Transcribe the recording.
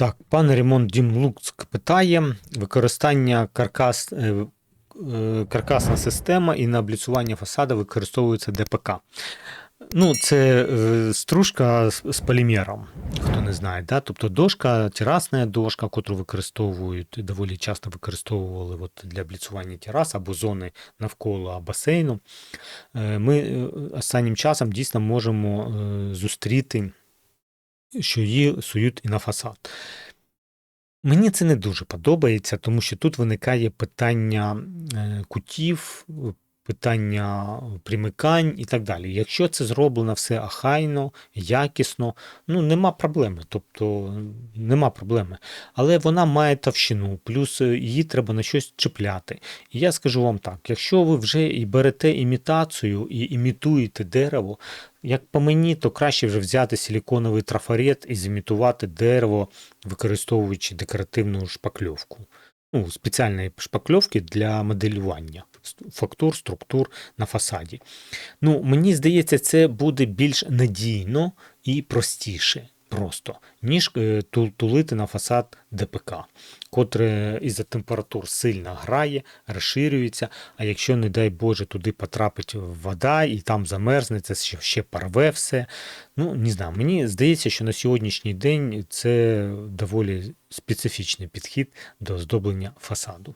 Так, пан Ремонт Дім Луцьк питає: використання каркас, е, е, каркасна система і на обліцювання фасада використовується ДПК. Ну, це е, стружка з, полімером, хто не знає. Да? Тобто дошка, терасна дошка, яку використовують, доволі часто використовували от для обліцювання терас або зони навколо басейну. Ми останнім часом дійсно можемо зустріти, що її сують і на фасад. Мені це не дуже подобається, тому що тут виникає питання е, кутів, питання примикань і так далі. Якщо це зроблено все ахайно, якісно, ну нема проблеми. Тобто нема проблеми. Але вона має товщину, плюс е, її треба на щось чіпляти. І я скажу вам так: якщо ви вже і берете імітацію і імітуєте дерево, як по мені, то краще вже взяти силіконовий трафарет і зімітувати дерево, використовуючи декоративну шпакльовку. Ну, спеціальні шпакльовки для моделювання фактур, структур на фасаді. Ну, мені здається, це буде більш надійно і простіше просто, ніж е, тулити на фасад ДПК, котре із-за температур сильно грає, розширюється, а якщо, не дай Боже, туди потрапить вода і там замерзне, це ще, ще порве все. Ну, не знаю, мені здається, що на сьогоднішній день це доволі специфічний підхід до оздоблення фасаду.